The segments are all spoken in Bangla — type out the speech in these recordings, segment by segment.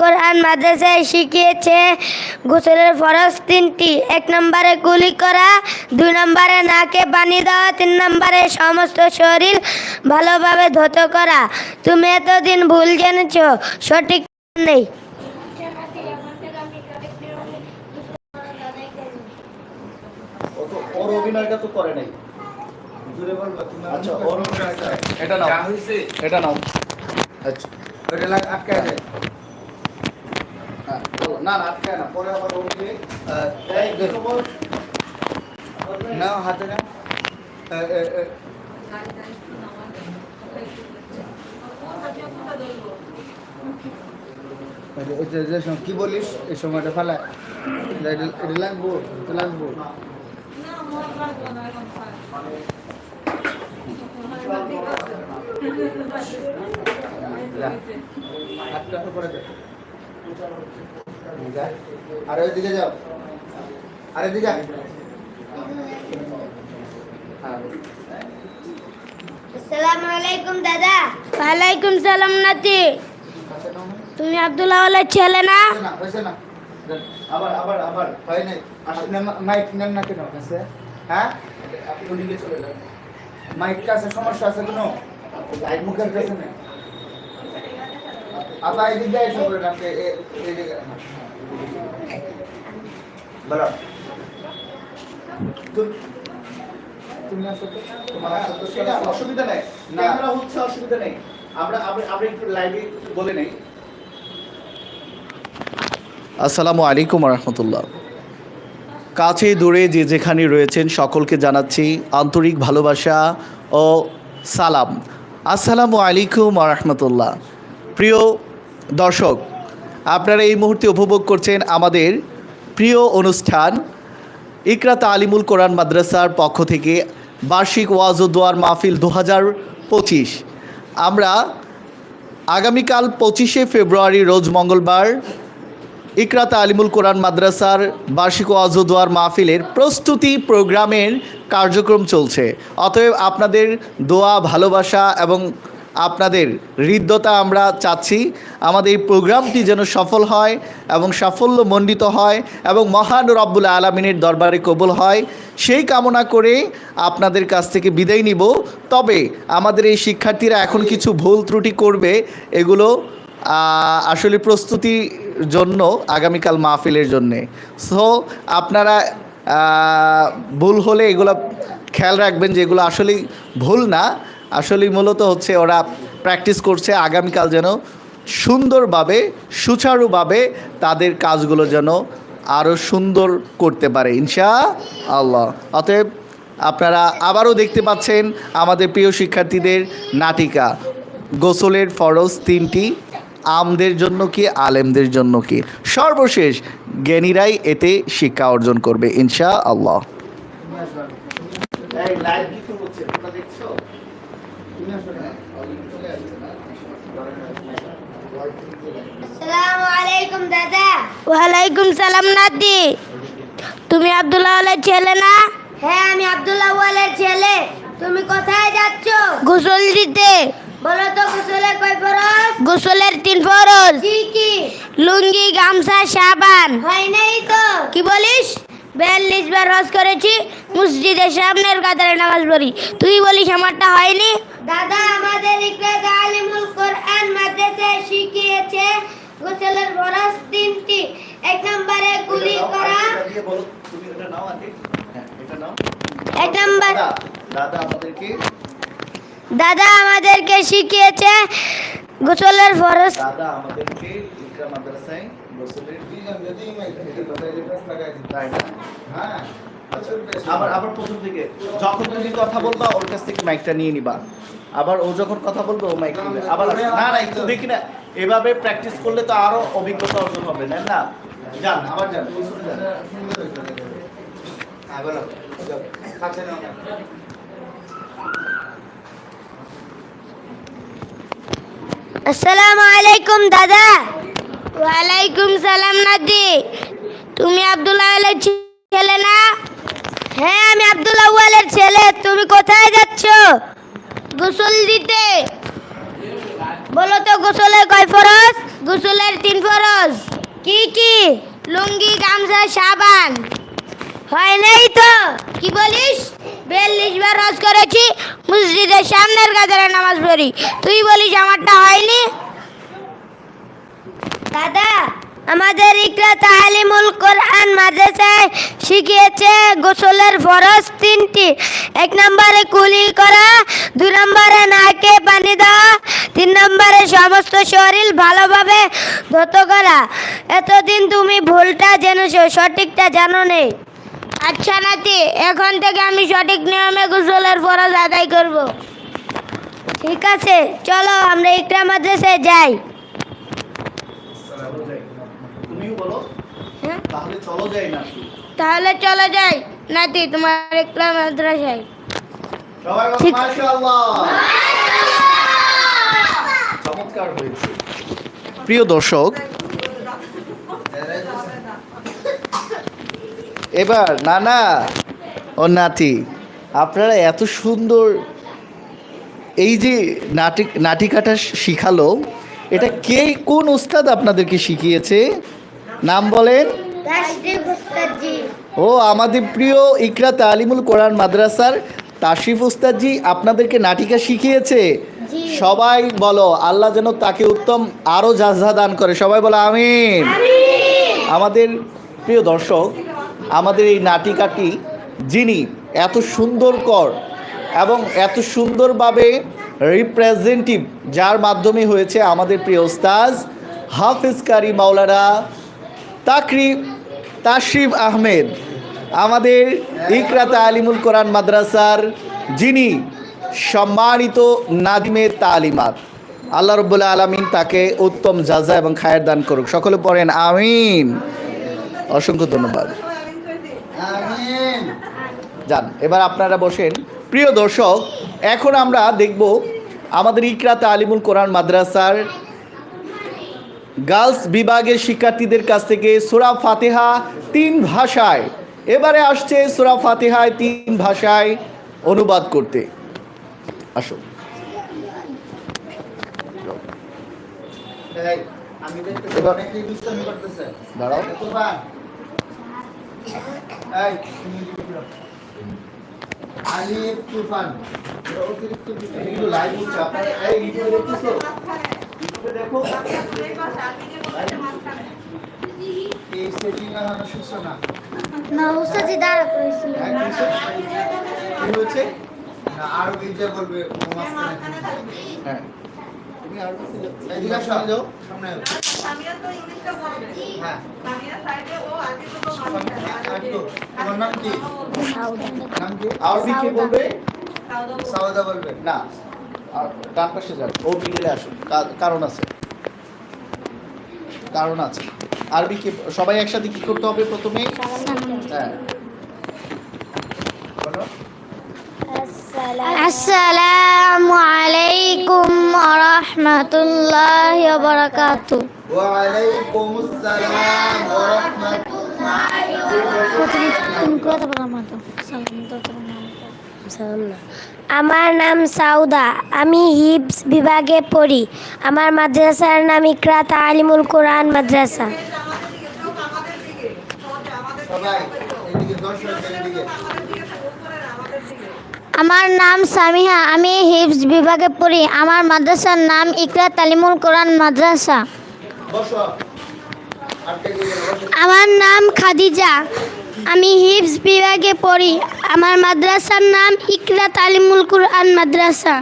কোরআন মাদ্রাসায় শিখিয়েছে। গোসলের ফরজ তিনটি। এক নম্বরে গুলি করা দুই নম্বরে নাকে পানি দেওয়া তিন নম্বরে সমস্ত শরীর ভালোভাবে ধত করা। তুমি এতদিন ভুল জেনেছ সঠিক নেই। ওর অভিনয়টা তো করে নাই। আচ্ছা ওর অভিনয়টা। এটা নাও। এটা নাও। আচ্ছা ওটা লাগ আটকায় বলো। না না না পরে আবার হাতে সময়- কি বলিস এই সময়টা ফেলা এটা এটা লাগবো লাগবো যা। হাতটা উপরে দে। যা। আর ওইদিকে যাও। আর এদিকে হ্যাঁ আসসালামু আলাইকুম দাদা। ওয়ালাইকুম সালাম নাতি। কাছে নাও না। তুমি আব্দুল্লাহ ছেলে না? হয়েছে না, হয়েছে না। দেন, আবার আবার আবার। হয় নাই। মাইক নেন না কেন? কাছে হ্যাঁ? ওদিকে চলে যান। মাইক কাছে সমস্যা আছে কোনো? মুখের কাছে নেই আবার এদিকে এসে বলেন আপনি এ- এদিকে হ্যাঁ। বলো। তুমি আসো তো, তোমার আসো তো, সেটা অসুবিধা নেই। না। ক্যামেরা হচ্ছে অসুবিধা নেই। আমরা আমরা আমরা একটু লাইভে বলে নেই। আসসালামু আলাইকুম রহমতুল্লাহ কাছে দূরে যে যেখানে রয়েছেন সকলকে জানাচ্ছি আন্তরিক ভালোবাসা ও সালাম। আসসালামু আলাইকুম রহমতুল্লাহ প্রিয় দর্শক, আপনারা এই মুহূর্তে উপভোগ করছেন আমাদের প্রিয় অনুষ্ঠান ইকরা তালিমুল কোরআন মাদ্রাসার পক্ষ থেকে বার্ষিক ওয়াজ ও মাহফিল দু হাজার পঁচিশ। আমরা আগামীকাল পঁচিশে ফেব্রুয়ারি, রোজ মঙ্গলবার ইকরা তালিমুল কোরআন মাদ্রাসার বার্ষিক ওয়াজ ও মাহফিলের প্রস্তুতি প্রোগ্রামের কার্যক্রম চলছে। অতএব আপনাদের দোয়া, ভালোবাসা এবং আপনাদের হৃদ্যতা আমরা চাচ্ছি। আমাদের এই প্রোগ্রামটি যেন সফল হয় এবং সাফল্য মণ্ডিত হয় এবং মহান রব্বুল আলমিনের দরবারে কবুল হয়। সেই কামনা করে আপনাদের কাছ থেকে বিদায় নিব। তবে আমাদের এই শিক্ষার্থীরা এখন কিছু ভুল ত্রুটি করবে। এগুলো আসলে প্রস্তুতির জন্য আগামীকাল মাহফিলের জন্যে। সো আপনারা ভুল হলে এগুলো খেয়াল রাখবেন যে এগুলো আসলেই ভুল না। আসলেই মূলত হচ্ছে ওরা প্র্যাকটিস করছে আগামীকাল যেন সুন্দরভাবে, সুচারুভাবে তাদের কাজগুলো যেন আরও সুন্দর করতে পারে ইনশা আল্লাহ অতএব আপনারা আবারও দেখতে পাচ্ছেন আমাদের প্রিয় শিক্ষার্থীদের নাটিকা। গোসলের ফরজ তিনটি, আমদের জন্য কি, আলেমদের জন্য কি? সর্বশেষ, জ্ঞানীরাই এতে শিক্ষা অর্জন করবে ইনশা আল্লাহ তুমি আসবে এই লাইভ কিছু হচ্ছে তোমরা দেখছ তুমি আসবে না চলে আসবে না আসসালামু আলাইকুম দাদা ওয়ালাইকুম সালাম নাতি। তুমি আব্দুল্লাহ ওয়ালের ছেলে না? হ্যাঁ আমি আব্দুল্লাহ ওয়ালের ছেলে। তুমি কোথায় যাচ্ছ? গোসল দিতে। বলো তো গোসলের কয় ফরজ? গোসলের তিন ফরজ। কি কি? লুঙ্গি গামছা সাবান। হয় নাই তো। কি বলিস? বিয়াল্লিশ বার হজ করেছি মসজিদের সামনের কাতারে নামাজ পড়ি। তুই বলিস আমারটা হয়নি? দাদা আমাদের ইকরা তালিমুল কোরআন মাদ্রাসায় শিখিয়েছে গোসলের ফরজ তিনটি। এক নম্বরে কুলি করা। এটা দিয়ে বলো, তুমি এটা নাও আগে। হ্যাঁ, এটা নাও। এক নম্বর দাদা, আমাদেরকে দাদা আমাদেরকে শিখিয়েছে গোসলের ফরজ দাদা আমাদেরকে ইকরা মাদ্রাসায় গোসলের দিলাম যদি এটা কথা এটা প্রেস লাগাই তাই না? হ্যাঁ আবার আবার প্রথম থেকে যখন তুমি কথা বলবা ওর কাছ থেকে মাইকটা নিয়ে নিবা। আবার ও যখন কথা বলবে ও মাইক নিবে। আবার না না একটু দেখি না। এভাবে প্র্যাকটিস করলে তো আরও অভিজ্ঞতা অর্জন হবে না না? যান, আবার যান আসসালামু আলাইকুম, দাদা। ওয়ালাইকুম সালাম, নাতি। তুমি আব্দুল্লাহ ছেলে না? হ্যাঁ আমি আব্দুল্লাহ ছেলে। তুমি কোথায় যাচ্ছ? গোসল দিতে। বলো তো গোসলের কয় ফরজ? গোসলের তিন ফরজ। কি কি? লুঙ্গি, গামছা, সাবান। হয় নাই তো? কি বলিস? বিয়াল্লিশ বার রস করেছি, মসজিদের সামনের গাজারে নামাজ পড়ি। তুই বলিস আমারটা হয়নি? দাদা আমাদের ইকরা তালিমুল কোরআন মাদ্রাসায় শিখিয়েছে গোসলের ফরজ তিনটি। এক নম্বরে কুলি করা দুই নম্বরে নাকে পানি দেওয়া, তিন নম্বরে সমস্ত শরীর ভালোভাবে ধত করা। এতদিন তুমি ভুলটা জেনেছো, সঠিকটা জানো নেই। আচ্ছা নাতি, এখন থেকে আমি সঠিক নিয়মে গোসলের ফরজ আদায় করব। ঠিক আছে, চলো আমরা ইকরা মাদ্রাসায় যাই তুমিও বলো হ্যাঁ তাহলে চলো যাই না তাহলে চলে যাই। নাতি তোমার ইকরা মাদ্রাসায়। সবাই মাশাআল্লাহ। চমৎকার হয়েছে। প্রিয় দর্শক এবার নানা ও নাতি আপনারা এত সুন্দর এই যে নাটি নাটিকাটা শিখালো এটা কে কোন উস্তাদ আপনাদেরকে শিখিয়েছে? নাম বলেন। ও আমাদের প্রিয় ইকরা তালিমুল কোরআন মাদ্রাসার তাশরিফ উস্তাদজি আপনাদেরকে নাটিকা শিখিয়েছে। সবাই বলো আল্লাহ যেন তাকে উত্তম আরও জাজা দান করে। সবাই বলো আমিন। আমাদের প্রিয় দর্শক আমাদের এই নাটিকাটি যিনি এত সুন্দর কর এবং এত সুন্দরভাবে রিপ্রেজেন্টিভ যার মাধ্যমে হয়েছে আমাদের প্রিয় ওস্তাজ হাফিজ কারি মাওলানা তাকরিব তাশরিফ আহমেদ আমাদের ইকরাতা আলিমুল কোরআন মাদ্রাসার যিনি সম্মানিত নাদিমের তালিমাত। আল্লাহ রব্বুল্লাহ আলমিন তাকে উত্তম জাজা এবং খায়ের দান করুক। সকলে পড়েন আমিন। অসংখ্য ধন্যবাদ। যান এবার আপনারা বসেন। প্রিয় দর্শক এখন আমরা দেখব আমাদের ইকরাত আলিমুল কোরআন মাদ্রাসার গার্লস বিভাগের শিক্ষার্থীদের কাছ থেকে সুরা ফাতেহা তিন ভাষায়। এবারে আসছে সুরা ফাতেহায় তিন ভাষায় অনুবাদ করতে। আসো। দাঁড়াও। আলিফ তুফান। অতিরিক্ত এই দেখতেছো? দেখো এই সেটিং এখনও সূচনা না উস্তাদি দাঁড়া করেছি হ্যাঁ, কি? না আরও। হ্যাঁ। তুমি আর এদিকে আসো, যাও সামনে আসো। তো ইংলিশটা বলবে হ্যাঁ। সামিয়া সাইডে ও আগে তো তোমার নাম কি? নাম কি? আরবি কে বলবে? সাউদা বলবে। না আর ডান পাশে যান। ও মিডিলে আসুন। কারণ আছে। কারণ আছে। আরবি কি সবাই একসাথে কি করতে হবে প্রথমে হ্যাঁ। আসসালামু আলাইকুম ওয়া রাহমাতুল্লাহি ওয়া বারাকাতু ওয়ালাইকুম আসসালাম ওয়া রাহমাতুল্লাহি রাহমাতুল্লাহ তুমি কথা বলা বলো আমার তো। আমার নাম সাউদা। আমি হিবস বিভাগে পড়ি। আমার মাদ্রাসার নাম ইকরা তালিমুল কোরআন মাদ্রাসা। আমার নাম সামিহা। আমি হিবস বিভাগে পড়ি। আমার মাদ্রাসার নাম ইকরা তালিমুল কোরআন মাদ্রাসা। আমার নাম খাদিজা। আমি হিবস বিভাগে পড়ি আমার মাদ্রাসার নাম ইকরা তালিমুল কুরআন মাদ্রাসা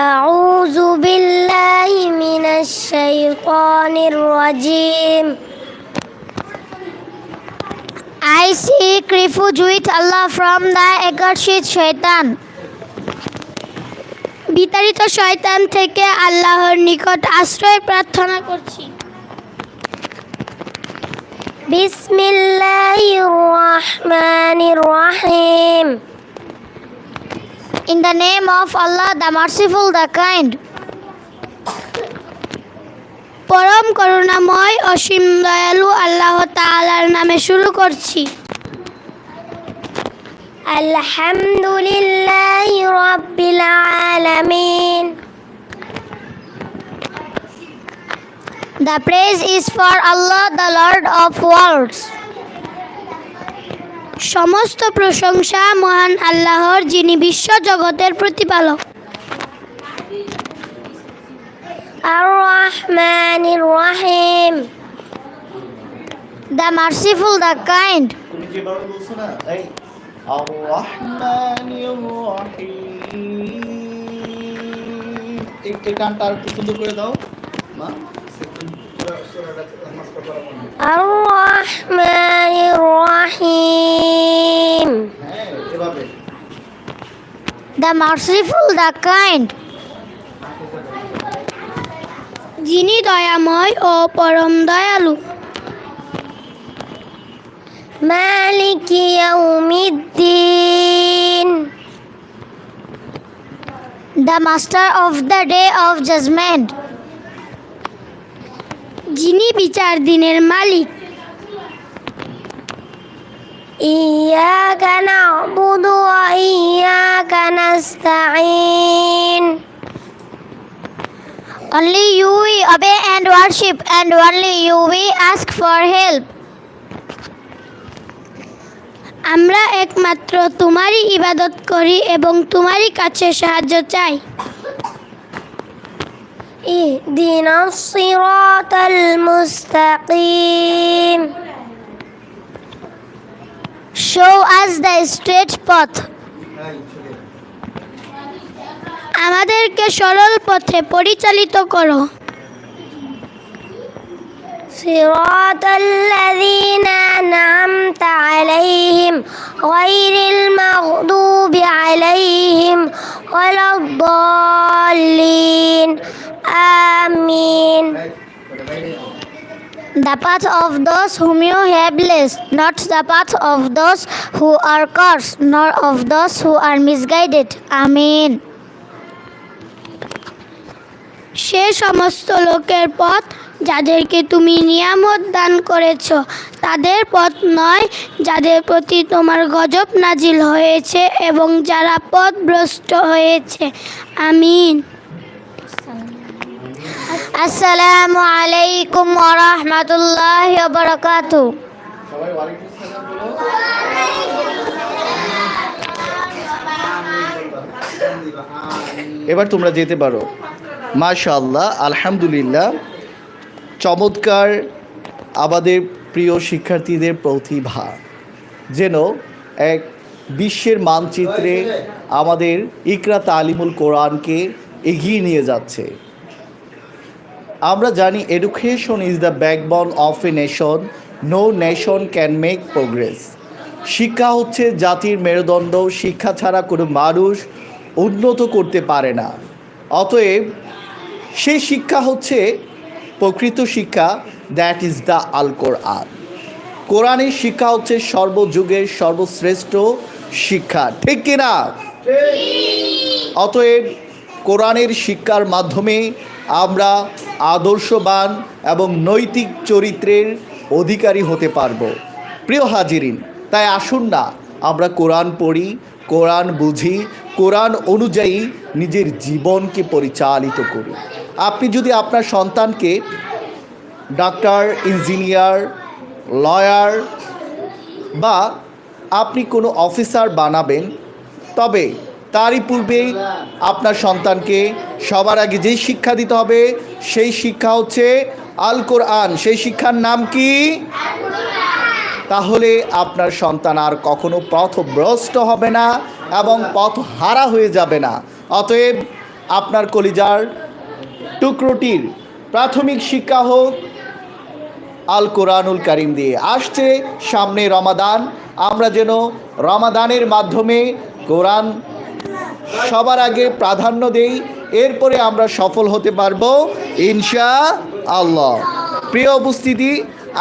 أعوذ بالله من الشيطان الرجيم I seek refuge with Allah from the accursed shaitan বিতাড়িত শয়তান থেকে আল্লাহর নিকট আশ্রয় প্রার্থনা করছি বিসমিল্লাহির রহমানির রহিম In the name of Allah, the merciful, the kind. পরম করুণাময় অসীম দয়ালু আল্লাহ তাআলার নামে শুরু করছি। আলহামদুলিল্লাহ রাব্বিল আলামিন। The praise is for Allah, the Lord of worlds. সমস্ত প্রশংসা মহান আল্লাহর যিনি বিশ্ব জগতের প্রতিপালক আর রহমানির রহিম দ্য মার্সিফুল দ্য কাইন্ড তুমি যে বলছো না এই গানটা আর একটু সুন্দর করে দাও মা রহিম হ্যাঁ এভাবে দ্য মার্সিফুল দ্য যিনি দয়াময় ও পরম দয়ালু। মালিক ইয়াউমিদ্দিন। The master of the day of judgement যিনি বিচার দিনের মালিক إياك نعبد وإياك نستعين Only you we obey and worship and only you we ask for help আমরা একমাত্র তোমারই ইবাদত করি এবং তোমারই কাছে সাহায্য চাই اهدنا الصراط المستقيم Show us the straight path. আমাদেরকে সরল পথে পরিচালিত করো صراط الذين أنعمت عليهم غير المغضوب عليهم ولا الضالين The path of those whom you have blessed, not the path of those who are cursed, nor of those who are misguided. Amen. সে সমস্ত লোকের পথ যাদেরকে তুমি নিয়ামত দান করেছ তাদের পথ নয় যাদের প্রতি তোমার গজব নাজিল হয়েছে এবং যারা পথভ্রষ্ট হয়েছে আমিন আসসালামু আলাইকুম ওয়া রাহমাতুল্লাহি ওয়া বারাকাতুহু সবাই ওয়ালাইকুম আসসালাম বলো এবার তোমরা যেতে পারো। মাশাআল্লাহ, আলহামদুলিল্লাহ, চমৎকার আমাদের প্রিয় শিক্ষার্থীদের প্রতিভা। যেন এক বিশ্বের মানচিত্রে আমাদের ইকরা তালিমুল কোরআনকে এগিয়ে নিয়ে যাচ্ছে। আমরা জানি education is the backbone of a nation no nation can make progress শিক্ষা হচ্ছে জাতির মেরুদণ্ড। শিক্ষা ছাড়া কোনো মানুষ উন্নত করতে পারে না। অতএব সেই শিক্ষা হচ্ছে প্রকৃত শিক্ষা। That is the Al Quran কোরআনের শিক্ষা হচ্ছে সর্বযুগের সর্বশ্রেষ্ঠ শিক্ষা। ঠিক কিনা? অতএব কোরআনের শিক্ষার মাধ্যমে আমরা আদর্শবান এবং নৈতিক চরিত্রের অধিকারী হতে পারব। প্রিয় হাজিরিন, তাই আসুন না, আমরা কোরআন পড়ি, কোরআন বুঝি, কোরআন অনুযায়ী নিজের জীবনকে পরিচালিত করি। আপনি যদি আপনার সন্তানকে ডাক্তার, ইঞ্জিনিয়ার, লয়ার বা আপনি কোনো অফিসার বানাবেন, তবে তারই পূর্বেই আপনার সন্তানকে সবার আগে যেই শিক্ষা দিতে হবে, সেই শিক্ষা হচ্ছে আল কোরআন। সেই শিক্ষার নাম কি? তাহলে আপনার সন্তান আর কখনো পথভ্রষ্ট হবে না এবং পথ হারা হয়ে যাবে না। অতএব আপনার কলিজার টুকরোটির প্রাথমিক শিক্ষা হোক, আল কোরআনুল কারিম দিয়ে। আসছে সামনে রমাদান। আমরা যেন রমাদানের মাধ্যমে কোরআন সবার আগে প্রাধান্য দেই, এরপরে আমরা সফল হতে পারব ইনশা আল্লাহ প্রিয় উপস্থিতি,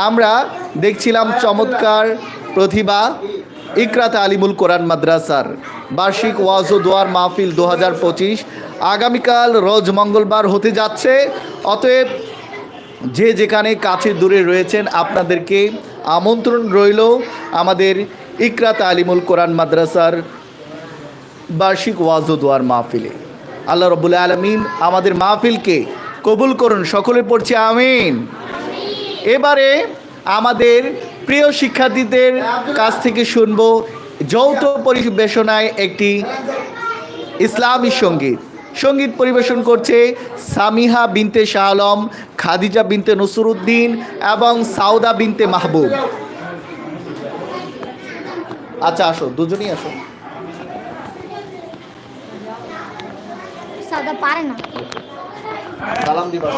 আমরা দেখছিলাম চমৎকার প্রতিভা ইকরাত আলিমুল কোরআন মাদ্রাসার বার্ষিক ওয়াজ ও দোয়ার মাহফিল দু হাজার পঁচিশ। আগামীকাল রোজ মঙ্গলবার হতে যাচ্ছে, অতএব যে যেখানে কাছে দূরে রয়েছেন, আপনাদেরকে আমন্ত্রণ রইল আমাদের ইকরাত আলিমুল কোরআন মাদ্রাসার বার্ষিক ওয়াজ ও দোয়ার মাহফিলে। আল্লাহ রবুল্লা আলমিন আমাদের মাহফিলকে কবুল করুন, সকলে পড়ছে আমিন। এবারে আমাদের প্রিয় শিক্ষার্থীদের কাছ থেকে শুনব যৌথ পরিবেশনায় একটি ইসলামী সংগীত। সংগীত পরিবেশন করছে সামিহা বিনতে শাহ আলম, খাদিজা বিনতে নসরুদ্দিন এবং সাউদা বিনতে মাহবুব। আচ্ছা আসো, দুজনেই আসো। সাদা পারে না সালাম দিবা।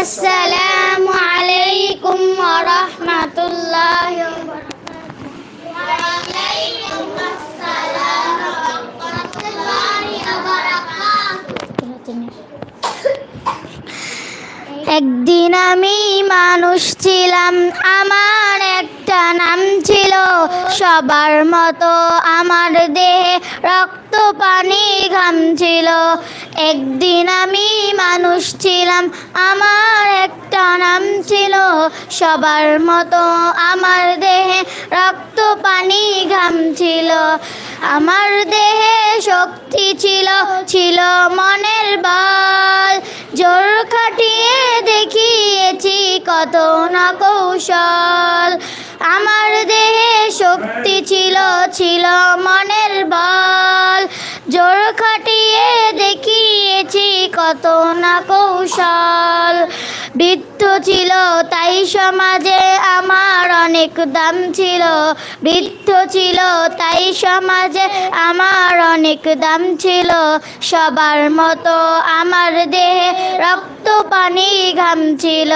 আসসালামু আলাইকুম ওয়া রাহমাতুল্লাহি একদিন আমি মানুষ ছিলাম আমার একটা নাম ছিল সবার মতো আমার দেহে রক্ত পানি ঘাম ছিল। একদিন আমি মানুষ ছিলাম, আমার একটা নাম ছিল। সবার মতো আমার দেহে রক্ত পানি ঘাম ছিল। আমার দেহে শক্তি ছিল ছিল মনের বল। জোর খাটিয়ে দেখিয়েছি কত না কৌশল। আমার দেহে শক্তি ছিল ছিল মনের বল। কত না কৌশল। বৃত্ত ছিল, তাই সমাজে আমার অনেক দাম ছিল। বৃত্ত ছিল, তাই সমাজে আমার অনেক দাম ছিল। সবার মতো আমার দেহে রক্ত পানি ঘাম ছিল।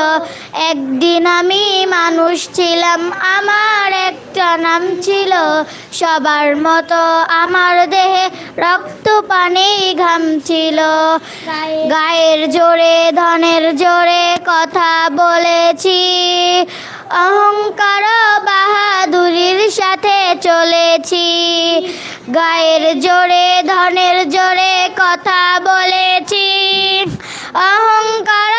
একদিন আমি মানুষ ছিলাম, আমার একটা নাম ছিল। সবার মতো আমার দেহে রক্ত পানি ঘাম ছিল। গায়ের জোরে, ধনের জোরে কথা বলেছি। অহংকার বাহাদুরির সাথে চলেছি। গায়ের জোরে ধনের জোরে কথা বলেছি। অহংকার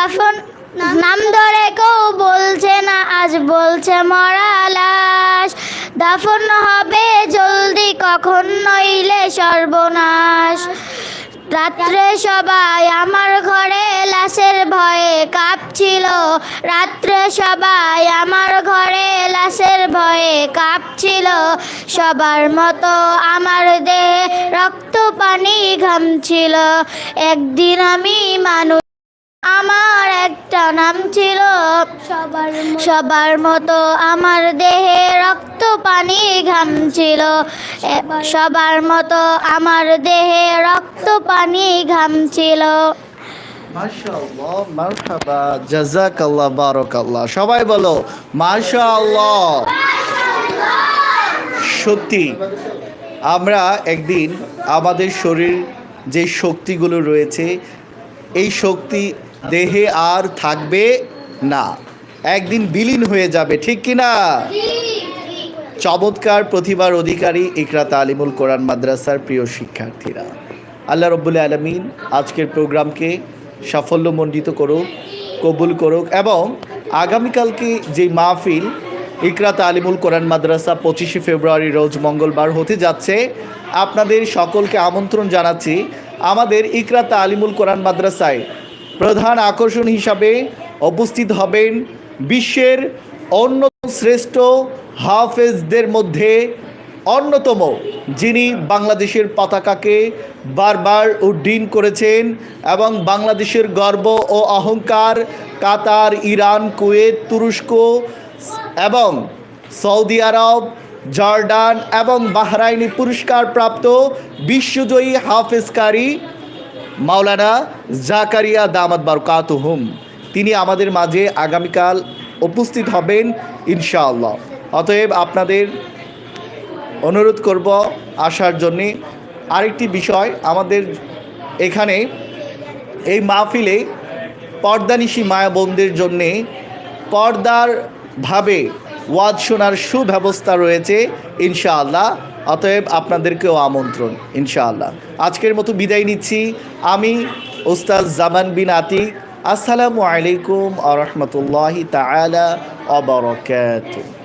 দাফন নাম ধরে কেউ বলছে না, আজ বলছে মরা লাশ। দাফন হবে জলদি, কখন নইলে সর্বনাশ। রাত্রে সবাই আমার ঘরে লাশের ভয়ে কাঁপছিল। রাত্রে সবাই আমার ঘরে লাশের ভয়ে কাঁপছিল। সবার মতো আমার দেহে রক্ত পানি ঘামছিল। একদিন আমি মানুষ আমার একটা নাম ছিল সবার সবার মতো। আমার দেহে রক্ত পানি ঘাম ছিল। সবার মতো। আমার দেহে রক্ত পানি ঘাম ছিল। সবাই বলো মাশাআল্লাহ। সত্যি আমরা একদিন আমাদের শরীর যে শক্তিগুলো রয়েছে এই শক্তি দেহে আর থাকবে না। একদিন বিলীন হয়ে যাবে, ঠিক কি না? চমৎকার প্রতিভার অধিকারী ইকরা তালিমুল কোরআন মাদ্রাসার প্রিয় শিক্ষার্থীরা। আল্লাহ রব্বুল আলমিন আজকের প্রোগ্রামকে সাফল্যমণ্ডিত করুক, কবুল করুক এবং আগামীকালকে যে মাহফিল ইকরা তালিমুল কোরআন মাদ্রাসা পঁচিশে ফেব্রুয়ারি রোজ মঙ্গলবার হতে যাচ্ছে, আপনাদের সকলকে আমন্ত্রণ জানাচ্ছি আমাদের ইকরা তালিমুল কোরআন মাদ্রাসায় প্রধান আকর্ষণ হিসাবে উপস্থিত হবেন বিশ্বের অন্যতম শ্রেষ্ঠ হাফেজদের মধ্যে অন্যতম, যিনি বাংলাদেশের পতাকাকে বারবার উড্ডীন করেছেন এবং বাংলাদেশের গর্ব ও অহংকার কাতার, ইরান, কুয়েত, তুরস্ক এবং সৌদি আরব, জর্ডান এবং বাহরাইনি পুরস্কার প্রাপ্ত বিশ্বজয়ী হাফেজকারী মাওলানা জাকারিয়া দামাত বারকাতুহুম, তিনি আমাদের মাঝে আগামীকাল উপস্থিত হবেন ইনশাআল্লাহ। অতএব আপনাদের অনুরোধ করব আসার জন্যে। আরেকটি বিষয়, আমাদের এখানে এই মাহফিলে পর্দানিশী মায়া বোনদের জন্যে পর্দার ভাবে ওয়াজ শোনার সুব্যবস্থা রয়েছে ইনশাআল্লাহ। অতএব আপনাদেরকেও আমন্ত্রণ, ইনশাআল্লাহ। আজকের মতো বিদায় নিচ্ছি। আমি ওস্তাদ জামান বিন আতিক। আসসালামু আলাইকুম আ রহমতুল্লাহি তালা অবরকাত